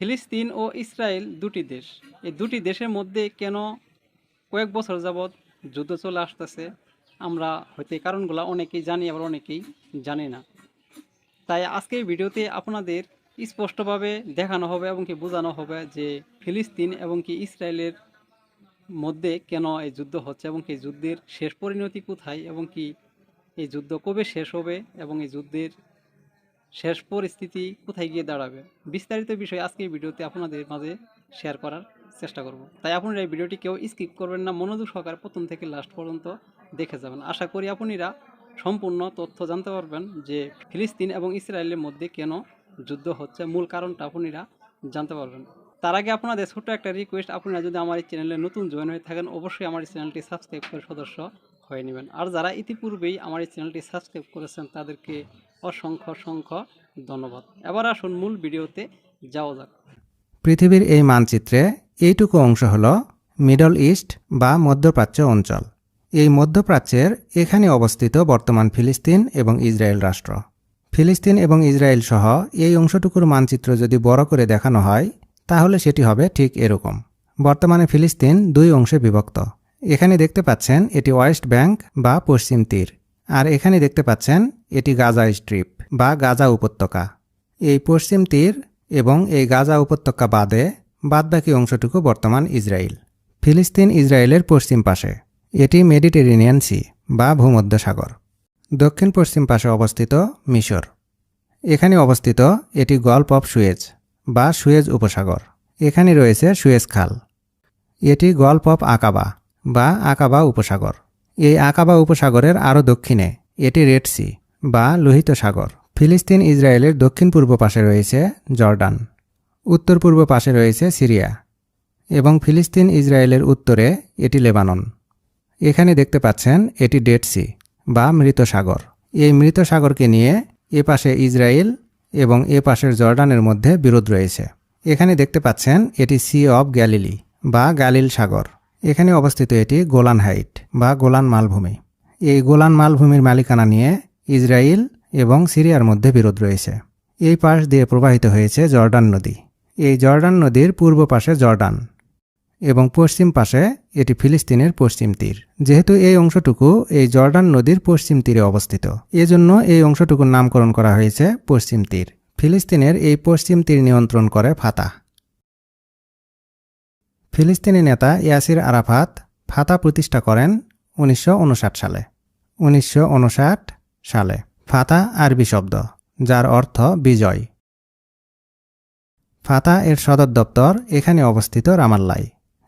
ফিলিস্তিন ও ইসরায়েল দুটি দেশ। এই দুটি দেশের মধ্যে কেন কয়েক বছর যাবৎ যুদ্ধ চলে আসতেছে, আমরা হয়তো এই কারণগুলো অনেকেই জানি, আবার অনেকেই জানি না। তাই আজকের ভিডিওতে আপনাদের স্পষ্টভাবে দেখানো হবে এবং কি বোঝানো হবে যে ফিলিস্তিন এবং কি ইসরায়েলের মধ্যে কেন এই যুদ্ধ হচ্ছে এবং কি যুদ্ধের শেষ পরিণতি কোথায় এবং কি এই যুদ্ধ কবে শেষ হবে এবং এই যুদ্ধের শেষ পরিস্থিতি কোথায় গিয়ে দাঁড়াবে? বিস্তারিত বিষয় আজকে এই ভিডিওতে আপনাদের মাঝে শেয়ার করার চেষ্টা করব। তাই আপনারা এই ভিডিওটি কেউ স্কিপ করবেন না, মনোযোগ সহকারে প্রথম থেকে লাস্ট পর্যন্ত দেখে যাবেন। আশা করি আপনারা সম্পূর্ণ তথ্য জানতে পারবেন যে ফিলিস্তিন এবং ইসরায়েলের মধ্যে কেন যুদ্ধ হচ্ছে, মূল কারণটা আপনারা জানতে পারবেন। তার আগে আপনাদের ছোট্ট একটা রিকোয়েস্ট আপনারা যদি আমার এই চ্যানেলে নতুন জয়েন হয়ে থাকেন, অবশ্যই আমার এই চ্যানেলটি সাবস্ক্রাইব করে সদস্য হয়ে নেবেন। আর যারা ইতিপূর্বেই আমার এই চ্যানেলটি সাবস্ক্রাইব করেছেন, তাদেরকে অসংখ্য অসংখ্য ধন্যবাদ। এবার আসুন মূল ভিডিওতে যাওয়া যাক। পৃথিবীর এই মানচিত্রে এইটুকু অংশ হল মিডল ইস্ট বা মধ্যপ্রাচ্য অঞ্চল। এই মধ্যপ্রাচ্যের এখানে অবস্থিত বর্তমান ফিলিস্তিন এবং ইসরায়েল রাষ্ট্র। ফিলিস্তিন এবং ইসরায়েল সহ এই অংশটুকুর মানচিত্র যদি বড় করে দেখানো হয়, তাহলে সেটি হবে ঠিক এরকম। বর্তমানে ফিলিস্তিন দুই অংশে বিভক্ত। এখানে দেখতে পাচ্ছেন এটি ওয়েস্ট ব্যাংক বা পশ্চিম তীর। আর এখানে দেখতে পাচ্ছেন এটি গাজা স্ট্রিপ বা গাজা উপত্যকা। এই পশ্চিম তীর এবং এই গাজা উপত্যকা বাদে বাদবাকি অংশটুকু বর্তমান ইসরায়েল ফিলিস্তিন ইসরায়েলের পশ্চিম পাশে। এটি মেডিটেরেনিয়ান সি বা ভূমধ্যসাগর। দক্ষিণ পশ্চিম পাশে অবস্থিত মিশর। এখানে অবস্থিত এটি গল্ফ অফ সুয়েজ বা সুয়েজ উপসাগর। এখানে রয়েছে সুয়েজ খাল। এটি গল্ফ অফ আকাবা বা আকাবা উপসাগর। এই আকাবা উপসাগরের আরও দক্ষিণে এটি রেড সি বা লোহিত সাগর। ফিলিস্তিন ইসরায়েলের দক্ষিণ পূর্ব পাশে রয়েছে জর্ডান। উত্তর পূর্ব পাশে রয়েছে সিরিয়া এবং ফিলিস্তিন ইসরায়েলের উত্তরে এটি লেবানন। এখানে দেখতে পাচ্ছেন এটি ডেড সি বা মৃত সাগর। এই মৃত সাগরকে নিয়ে এ পাশে ইসরায়েল এবং এ পাশের জর্ডানের মধ্যে বিরোধ রয়েছে। এখানে দেখতে পাচ্ছেন এটি সি অব গ্যালিলি বা গালিল সাগর। এখানে অবস্থিত এটি গোলান হাইট বা গোলান মালভূমি। এই গোলান মালভূমির মালিকানা নিয়ে ইসরায়েল এবং সিরিয়ার মধ্যে বিরোধ রয়েছে। এই পাশ দিয়ে প্রবাহিত হয়েছে জর্ডান নদী। এই জর্ডান নদীর পূর্ব পাশে জর্ডান এবং পশ্চিম পাশে এটি ফিলিস্তিনের পশ্চিম তীর। যেহেতু এই অংশটুকু এই জর্ডান নদীর পশ্চিম তীরে অবস্থিত, এজন্য এই অংশটুকুর নামকরণ করা হয়েছে পশ্চিম তীর। ফিলিস্তিনের এই পশ্চিম তীর নিয়ন্ত্রণ করে ফাতা। ফিলিস্তিনি নেতা ইয়াসির আরাফাত ফাতা প্রতিষ্ঠা করেন উনিশশো উনষাট সালে। উনিশশো উনষাট সালে। ফাতা আরবি শব্দ, যার অর্থ বিজয়। ফাতা এর সদর দপ্তর এখানে অবস্থিত রামাল্লায়।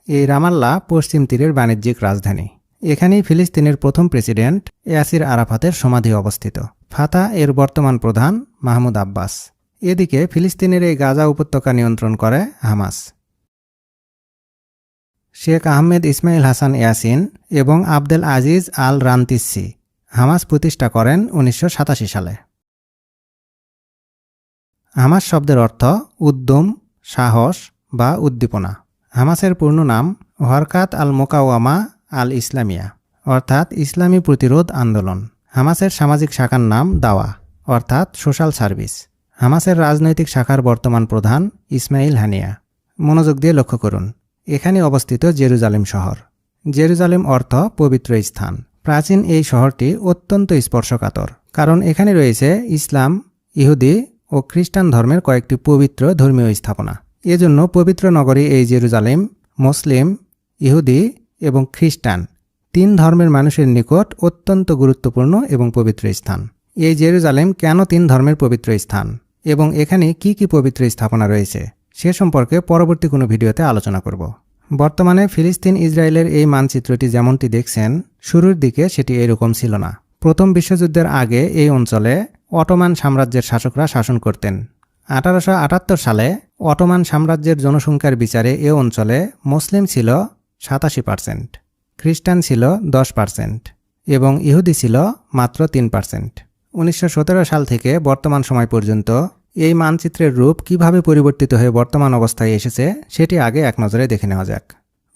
এই রামাল্লা পশ্চিম তীরের বাণিজ্যিক রাজধানী। এখানেই ফিলিস্তিনের প্রথম প্রেসিডেন্ট ইয়াসির আরাফাতের সমাধি অবস্থিত। ফাতা এর বর্তমান প্রধান মাহমুদ আব্বাস। এদিকে ফিলিস্তিনের এই গাজা উপত্যকা নিয়ন্ত্রণ করে Hamas. Sheikh Ahmed Ismail Hassan Yassin এবং Abdel Aziz al Rantisi Hamas প্রতিষ্ঠা করেন উনিশশো সাতাশি সালে। হামাস শব্দের অর্থ উদ্যম, সাহস বা উদ্দীপনা। হামাসের পূর্ণ নাম হরকাত আল মোকাওয়ামা আল ইসলামিয়া অর্থাৎ ইসলামী প্রতিরোধ আন্দোলন। হামাসের সামাজিক শাখার নাম দাওয়া, অর্থাৎ সোশ্যাল সার্ভিস। হামাসের রাজনৈতিক শাখার বর্তমান প্রধান ইসমাইল হানিয়া। মনোযোগ দিয়ে লক্ষ্য করুন, এখানে অবস্থিত জেরুজালেম শহর। জেরুজালেম অর্থ পবিত্র স্থান। প্রাচীন এই শহরটি অত্যন্ত স্পর্শকাতর, কারণ এখানে রয়েছে ইসলাম, ইহুদি ও খ্রিস্টান ধর্মের কয়েকটি পবিত্র ধর্মীয় স্থাপনা। এজন্য পবিত্র নগরী এই জেরুজালেম, মুসলিম, ইহুদি এবং খ্রিস্টান তিন ধর্মের মানুষের নিকট অত্যন্ত গুরুত্বপূর্ণ এবং পবিত্র স্থান। এই জেরুজালেম কেন তিন ধর্মের পবিত্র স্থান এবং এখানে কি কি পবিত্র স্থাপনা রয়েছে সে সম্পর্কে পরবর্তী কোনো ভিডিওতে আলোচনা করব। বর্তমানে ফিলিস্তিন ইসরায়েলের এই মানচিত্রটি যেমনটি দেখছেন, শুরুর দিকে সেটি এরকম ছিল না। প্রথম বিশ্বযুদ্ধের আগে এই অঞ্চলে অটোমান সাম্রাজ্যের শাসকরা শাসন করতেন। আঠারোশো আটাত্তর সালে অটোমান সাম্রাজ্যের জনসংখ্যার বিচারে এ অঞ্চলে মুসলিম ছিল সাতাশি পার্সেন্ট, খ্রিস্টান ছিল দশ পার্সেন্ট এবং ইহুদি ছিল মাত্র তিন পার্সেন্ট। উনিশশো সতেরো সাল থেকে বর্তমান সময় পর্যন্ত এই মানচিত্রের রূপ কীভাবে পরিবর্তিত হয়ে বর্তমান অবস্থায় এসেছে, সেটি আগে এক নজরে দেখে নেওয়া যাক।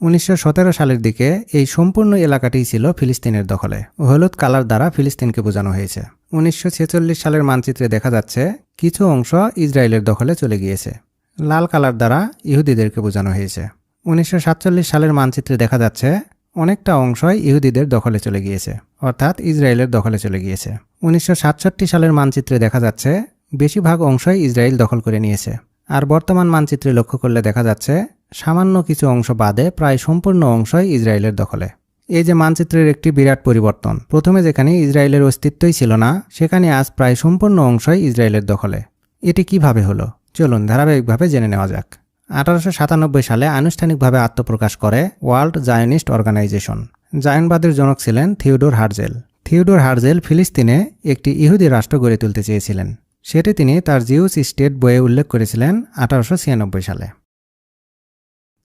উনিশশো সতেরো সালের দিকে এই সম্পূর্ণ এলাকাটি ছিল ফিলিস্তিনের দখলে। হলুদ কালার দ্বারা ফিলিস্তিনকে বোঝানো হয়েছে। উনিশশো ছেচল্লিশ সালের মানচিত্রে দেখা যাচ্ছে, কিছু অংশ ইসরায়েলের দখলে চলে গিয়েছে। লাল কালার দ্বারা ইহুদিদেরকে বোঝানো হয়েছে। উনিশশো সাতচল্লিশ সালের মানচিত্রে দেখা যাচ্ছে, অনেকটা অংশই ইহুদিদের দখলে চলে গিয়েছে, অর্থাৎ ইসরায়েলের দখলে চলে গিয়েছে। উনিশশো সাতষট্টি সালের মানচিত্রে দেখা যাচ্ছে বেশিরভাগ অংশই ইসরায়েল দখল করে নিয়েছে। আর বর্তমান মানচিত্রে লক্ষ্য করলে দেখা যাচ্ছে, সামান্য কিছু অংশ বাদে প্রায় সম্পূর্ণ অংশই ইসরায়েলের দখলে। এই যে মানচিত্রের একটি বিরাট পরিবর্তন, প্রথমে যেখানে ইসরায়েলের অস্তিত্বই ছিল না, সেখানে আজ প্রায় সম্পূর্ণ অংশই ইসরায়েলের দখলে। এটি কীভাবে হলো? চলুন ধারাবাহিকভাবে জেনে নেওয়া যাক। আঠারোশো সাতানব্বই সালে আনুষ্ঠানিকভাবে আত্মপ্রকাশ করে ওয়ার্ল্ড জায়নিস্ট অর্গানাইজেশন। জায়নবাদের জনক ছিলেন থিওডোর হার্জেল। থিওডোর হার্জেল ফিলিস্তিনে একটি ইহুদি রাষ্ট্র গড়ে তুলতে চেয়েছিলেন। সেটি তিনি তার জিউস স্টেট বইয়ে উল্লেখ করেছিলেন আঠারোশো ছিয়ানব্বই সালে।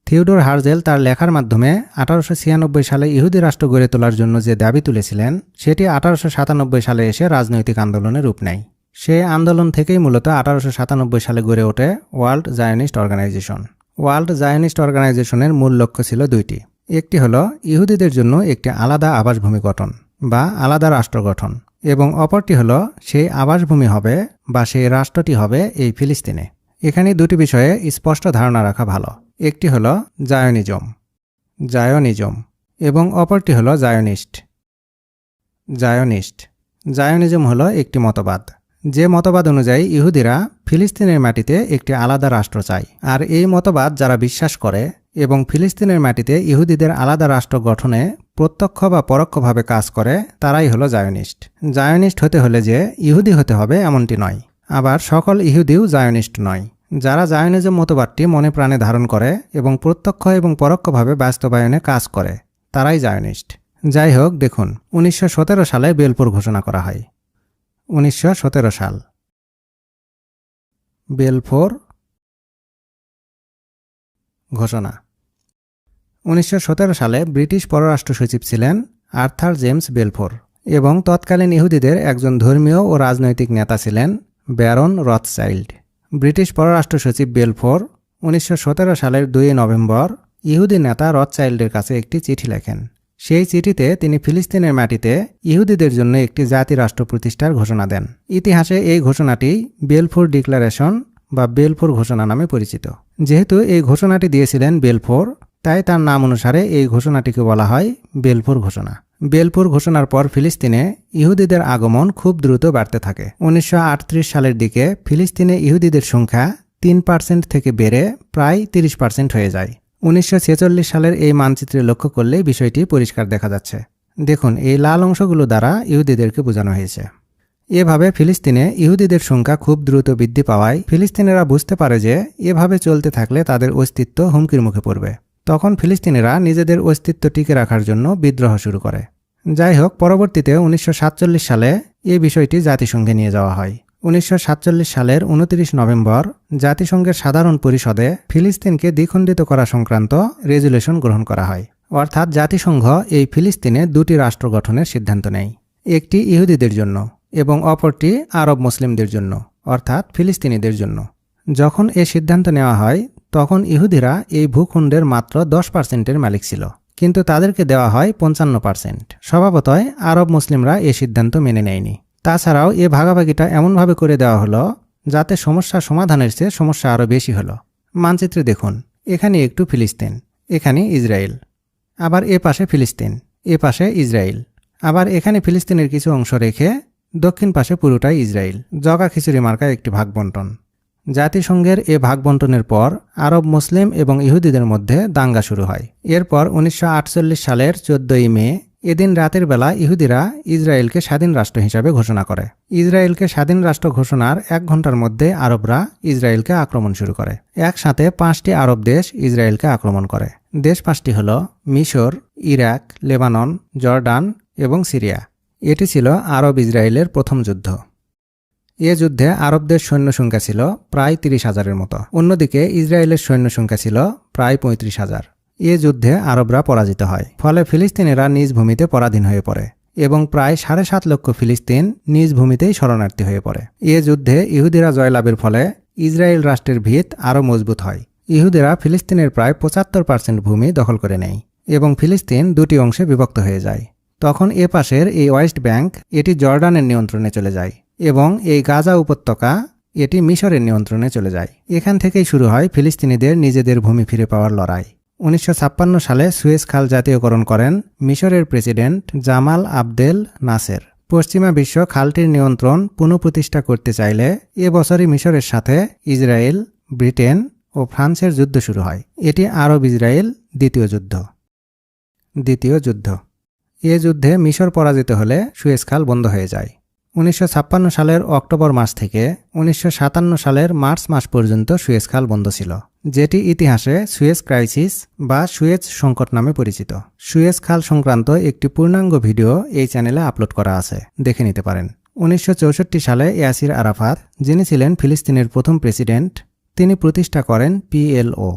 থিওডোর হার্জেল তার লেখার মাধ্যমে আঠারোশো ছিয়ানব্বই সালে ইহুদি রাষ্ট্র গড়ে তোলার জন্য যে দাবি তুলেছিলেন, সেটি আঠারোশো সাতানব্বই সালে এসে রাজনৈতিক আন্দোলনে রূপ নেয়। সে আন্দোলন থেকেই মূলত আঠারোশো সাতানব্বই সালে গড়ে ওঠে World Zionist Organization. World Zionist অর্গানাইজেশনের মূল লক্ষ্য ছিল দুইটি। একটি হল ইহুদিদের জন্য একটি আলাদা আবাসভূমি গঠন বা আলাদা রাষ্ট্র গঠন। এবং অপরটি হল সেই আবাসভূমি হবে বা সেই রাষ্ট্রটি হবে এই ফিলিস্তিনে। এখানে দুটি বিষয়ে স্পষ্ট ধারণা রাখা ভালো। একটি হল জায়নিজম জায়নিজম, এবং অপরটি হল জায়নিস্ট। জায়নিস্ট, জায়নিজম হল একটি মতবাদ। যে মতবাদ অনুযায়ী ইহুদিরা ফিলিস্তিনের মাটিতে একটি আলাদা রাষ্ট্র চায়। আর এই মতবাদ যারা বিশ্বাস করে এবং ফিলিস্তিনের মাটিতে ইহুদিদের আলাদা রাষ্ট্র গঠনে প্রত্যক্ষ বা পরোক্ষভাবে কাজ করে, তারাই হলো জায়নিস্ট। জায়নিস্ট হতে হলে যে ইহুদি হতে হবে এমনটি নয়। আবার সকল ইহুদিও জায়নিস্ট নয়। যারা জায়নিজম মতবাদটি মনে প্রাণে ধারণ করে এবং প্রত্যক্ষ এবং পরোক্ষভাবে বাস্তবায়নে কাজ করে, তারাই জায়নিস্ট। যাই হোক, দেখুন, উনিশশো সতেরো সালে বেলপুর ঘোষণা করা হয়। উনিশশো সতেরো সাল। বেলফোর ঘোষণা। উনিশশো সতেরো সালে ব্রিটিশ পররাষ্ট্র সচিব ছিলেন আর্থার জেমস বেলফোর এবং তৎকালীন ইহুদিদের একজন ধর্মীয় ও রাজনৈতিক নেতা ছিলেন ব্যারন রথচাইল্ড। ব্রিটিশ পররাষ্ট্র সচিব বেলফোর উনিশশো সতেরো সালের দুই নভেম্বর ইহুদি নেতা রথচাইল্ডের কাছে একটি চিঠি লেখেন। সেই চিঠিতে তিনি ফিলিস্তিনের মাটিতে ইহুদিদের জন্য একটি জাতি রাষ্ট্র প্রতিষ্ঠার ঘোষণা দেন। ইতিহাসে এই ঘোষণাটি বেলফোর ডিক্লারেশন বা বেলফোর ঘোষণা নামে পরিচিত। যেহেতু এই ঘোষণাটি দিয়েছিলেন বেলফোর, তাই তার নাম অনুসারে এই ঘোষণাটিকে বলা হয় বেলফোর ঘোষণা। বেলফোর ঘোষণার পর ফিলিস্তিনে ইহুদিদের আগমন খুব দ্রুত বাড়তে থাকে। উনিশশো আটত্রিশ সালের দিকে ফিলিস্তিনে ইহুদিদের সংখ্যা তিন পার্সেন্ট থেকে বেড়ে প্রায় তিরিশ পার্সেন্ট হয়ে যায়। উনিশশো ছেচল্লিশ সালের এই মানচিত্রে লক্ষ্য করলে বিষয়টি পরিষ্কার দেখা যাচ্ছে। দেখুন, এই লাল অংশগুলো দ্বারা ইহুদিদেরকে বোঝানো হয়েছে। এভাবে ফিলিস্তিনে ইহুদিদের সংখ্যা খুব দ্রুত বৃদ্ধি পাওয়ায় ফিলিস্তিনিরা বুঝতে পারে যে এভাবে চলতে থাকলে তাদের অস্তিত্ব হুমকির মুখে পড়বে। তখন ফিলিস্তিনিরা নিজেদের অস্তিত্ব টিকে রাখার জন্য বিদ্রোহ শুরু করে। যাই হোক, পরবর্তীতে উনিশশো সাতচল্লিশ সালে এই বিষয়টি জাতিসংঘে নিয়ে যাওয়া হয়। উনিশশো সাতচল্লিশ সালের উনত্রিশ নভেম্বর জাতিসংঘের সাধারণ পরিষদে ফিলিস্তিনকে দ্বিখণ্ডিত করা সংক্রান্ত রেজুলেশন গ্রহণ করা হয়। অর্থাৎ জাতিসংঘ এই ফিলিস্তিনে দুটি রাষ্ট্র গঠনের সিদ্ধান্ত নেয়, একটি ইহুদিদের জন্য এবং অপরটি আরব মুসলিমদের জন্য, অর্থাৎ ফিলিস্তিনিদের জন্য। যখন এ সিদ্ধান্ত নেওয়া হয়, তখন ইহুদিরা এই ভূখণ্ডের মাত্র দশ পার্সেন্টের মালিক ছিল, কিন্তু তাদেরকে দেওয়া হয় পঞ্চান্ন পার্সেন্ট। স্বভাবতই আরব মুসলিমরা এ সিদ্ধান্ত মেনে নেয়নি। তাছাড়াও এ ভাগাভাগিটা এমনভাবে করে দেওয়া হলো যাতে সমস্যা সমাধানের চেয়ে সমস্যা আরও বেশি হলো। মানচিত্রে দেখুন, এখানে একটু ফিলিস্তিন, এখানে ইসরায়েল, আবার এ পাশে ফিলিস্তিন, এ পাশে ইসরায়েল, আবার এখানে ফিলিস্তিনের কিছু অংশ রেখে দক্ষিণ পাশে পুরোটাই ইসরায়েল, জগা খিচুড়ি মার্কা একটি ভাগ বন্টন জাতিসংঘের এ ভাগ বন্টনের পর আরব মুসলিম এবং ইহুদিদের মধ্যে দাঙ্গা শুরু হয়। এরপর উনিশশো আটচল্লিশ সালের চোদ্দই মে এদিন রাতের বেলা ইহুদিরা ইসরায়েলকে স্বাধীন রাষ্ট্র হিসাবে ঘোষণা করে। ইসরায়েলকে স্বাধীন রাষ্ট্র ঘোষণার এক ঘণ্টার মধ্যে আরবরা ইসরায়েলকে আক্রমণ শুরু করে। একসাথে পাঁচটি আরব দেশ ইসরায়েলকে আক্রমণ করে। দেশ পাঁচটি হল মিশর, ইরাক, লেবানন, জর্ডান এবং সিরিয়া। এটি ছিল আরব ইসরায়েলের প্রথম যুদ্ধ। এ যুদ্ধে আরবদের সৈন্য সংখ্যা ছিল প্রায় তিরিশ হাজারের মতো। অন্যদিকে ইসরায়েলের সৈন্য সংখ্যা ছিল প্রায় পঁয়ত্রিশ হাজার। এ যুদ্ধে আরবরা পরাজিত হয়। ফলে ফিলিস্তিনিরা নিজ ভূমিতে পরাধীন হয়ে পড়ে এবং প্রায় সাড়ে সাত লক্ষ ফিলিস্তিন নিজ ভূমিতেই শরণার্থী হয়ে পড়ে। এ যুদ্ধে ইহুদিরা জয়লাভের ফলে ইসরায়েল রাষ্ট্রের ভিত আরও মজবুত হয়। ইহুদিরা ফিলিস্তিনের প্রায় পঁচাত্তর পার্সেন্ট ভূমি দখল করে নেয় এবং ফিলিস্তিন দুটি অংশে বিভক্ত হয়ে যায়। তখন এ পাশের এই ওয়েস্ট ব্যাংক এটি জর্ডানের নিয়ন্ত্রণে চলে যায় এবং এই গাজা উপত্যকা এটি মিশরের নিয়ন্ত্রণে চলে যায়। এখান থেকেই শুরু হয় ফিলিস্তিনিদের নিজেদের ভূমি ফিরে পাওয়ার লড়াই। উনিশশো ছাপ্পান্ন সালে সুয়েজ খাল জাতীয়করণ করেন মিশরের প্রেসিডেন্ট জামাল আবদেল নাসের। পশ্চিমা বিশ্ব খালটির নিয়ন্ত্রণ পুনঃপ্রতিষ্ঠা করতে চাইলে এ বছরই মিশরের সাথে ইসরায়েল, ব্রিটেন ও ফ্রান্সের যুদ্ধ শুরু হয়। এটি আরব ইসরায়েল দ্বিতীয় যুদ্ধ। দ্বিতীয় যুদ্ধ। এ যুদ্ধে মিশর পরাজিত হলে সুয়েজ খাল বন্ধ হয়ে যায়। উনিশশো ছাপ্পান্ন সালের অক্টোবর মাস থেকে উনিশশো সাতান্ন সালের মার্চ মাস পর্যন্ত সুয়েজ খাল বন্ধ ছিল। যেটি ইতিহাসে সুয়েজ ক্রাইসিস বা সুয়েজ সংকট নামে পরিচিত। সুয়েজ খাল সংক্রান্ত একটি পূর্ণাঙ্গ ভিডিও এই চ্যানেলে আপলোড করা আছে। দেখে নিতে পারেন। উনিশশো চৌষট্টি সালে ইয়াসির আরাফাত, যিনি ছিলেন ফিলিস্তিনের প্রথম প্রেসিডেন্ট, তিনি প্রতিষ্ঠা করেন পিএলও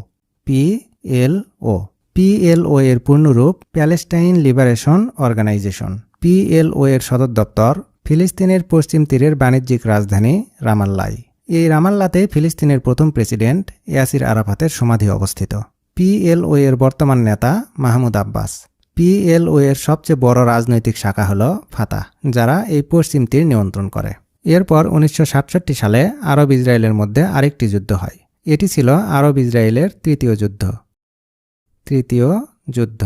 পিএলও পিএলও এর পূর্ণরূপ প্যালেস্টাইন লিবারেশন অর্গানাইজেশন। পিএলও এর সদর দপ্তর ফিলিস্তিনের পশ্চিম তীরের বাণিজ্যিক রাজধানী রামাল্লাই এই রামাল্লাতে ফিলিস্তিনের প্রথম প্রেসিডেন্ট ইয়াসির আরাফাতের সমাধি অবস্থিত। পিএলও এর বর্তমান নেতা মাহমুদ আব্বাস। পিএলও এর সবচেয়ে বড় রাজনৈতিক শাখা হল ফাতা, যারা এই পশ্চিম তীর নিয়ন্ত্রণ করে। এরপর উনিশশো সাতষট্টি সালে আরব ইসরায়েলের মধ্যে আরেকটি যুদ্ধ হয়। এটি ছিল আরব ইসরায়েলের তৃতীয় যুদ্ধ। তৃতীয় যুদ্ধ।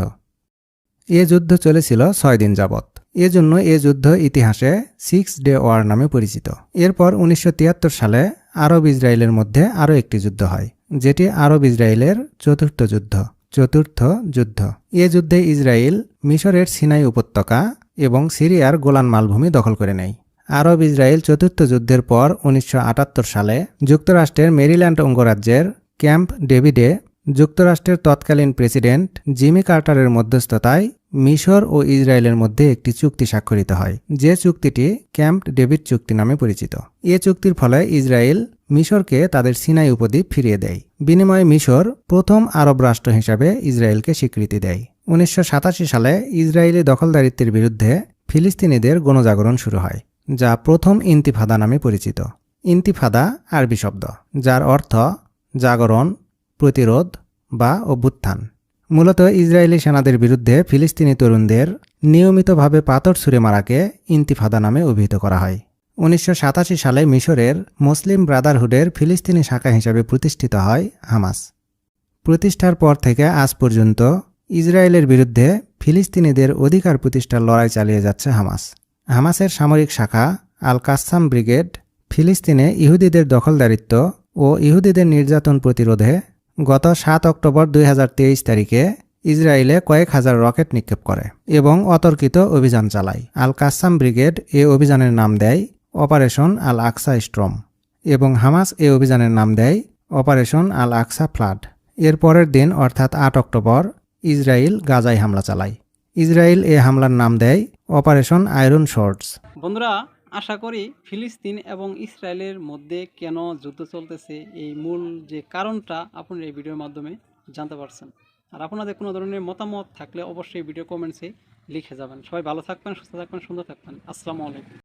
এ যুদ্ধ চলেছিল ছয় দিন যাবৎ। এজন্য এ যুদ্ধ ইতিহাসে সিক্স ডে ওয়ার নামে পরিচিত। এরপর উনিশশো তিয়াত্তর সালে আরব ইসরায়েলের মধ্যে আরও একটি যুদ্ধ হয়, যেটি আরব ইসরায়েলের চতুর্থ যুদ্ধ চতুর্থ যুদ্ধ। এ যুদ্ধে ইসরায়েল মিশরের সিনাই উপত্যকা এবং সিরিয়ার গোলান মালভূমি দখল করে নেয়। আরব ইসরায়েল চতুর্থ যুদ্ধের পর উনিশশো আটাত্তর সালে যুক্তরাষ্ট্রের মেরিল্যান্ড অঙ্গরাজ্যের ক্যাম্প ডেভিডে যুক্তরাষ্ট্রের তৎকালীন প্রেসিডেন্ট জিমি কার্টারের মধ্যস্থতায় মিশর ও ইসরায়েলের মধ্যে একটি চুক্তি স্বাক্ষরিত হয়, যে চুক্তিটি ক্যাম্প ডেভিড চুক্তি নামে পরিচিত। এ চুক্তির ফলে ইসরায়েল মিশরকে তাদের সিনাই উপদ্বীপ ফিরিয়ে দেয়। বিনিময়ে মিশর প্রথম আরব রাষ্ট্র হিসাবে ইসরায়েলকে স্বীকৃতি দেয়। উনিশশো সাতাশি সালে ইসরায়েলি দখলদারিত্বের বিরুদ্ধে ফিলিস্তিনিদের গণজাগরণ শুরু হয়, যা প্রথম ইন্তিফাদা নামে পরিচিত। ইন্তিফাদা আরবি শব্দ, যার অর্থ জাগরণ প্রতিরোধ বা অভ্যুত্থান। মূলত ইসরায়েলি সেনাদের বিরুদ্ধে ফিলিস্তিনি তরুণদের নিয়মিতভাবে পাথর ছুঁড়ে মারাকে ইন্তিফাদা নামে অভিহিত করা হয়। উনিশশো সাতাশি সালে মিশরের মুসলিম ব্রাদারহুডের ফিলিস্তিনি শাখা হিসাবে প্রতিষ্ঠিত হয় হামাস। প্রতিষ্ঠার পর থেকে আজ পর্যন্ত ইসরায়েলের বিরুদ্ধে ফিলিস্তিনিদের অধিকার প্রতিষ্ঠার লড়াই চালিয়ে যাচ্ছে হামাস। হামাসের সামরিক শাখা আল কাসাম ব্রিগেড ফিলিস্তিনে ইহুদিদের দখলদারিত্ব ও ইহুদিদের নির্যাতন প্রতিরোধে গত সাত অক্টোবর দুই হাজার তেইশ তারিখে ইসরায়েলে কয়েক হাজার রকেট নিক্ষেপ করে এবং অতর্কিত অভিযান চালায়। আল কাসাম ব্রিগেড এ অভিযানের নাম দেয় অপারেশন আল আকসা স্ট্রম এবং হামাস এ অভিযানের নাম দেয় অপারেশন আল আকসা ফ্লাড। এর পরের দিন, অর্থাৎ আট অক্টোবর, ইসরায়েল গাজায় হামলা চালায়। ইসরায়েল এ হামলার নাম দেয় অপারেশন আয়রন শর্টস বন্ধুরা আশা করি ফিলিস্তিন এবং ইসরায়েলের মধ্যে কেন যুদ্ধ চলতেছে এই মূল যে কারণটা আপনারা এই ভিডিওর মাধ্যমে জানতে পারছেন। আর আপনাদের কোনো ধরনের মতামত থাকলে অবশ্যই ভিডিও কমেন্টসে লিখে যাবেন। সবাই ভালো থাকবেন, সুস্থ থাকবেন, সুন্দর থাকবেন। আসসালামু আলাইকুম।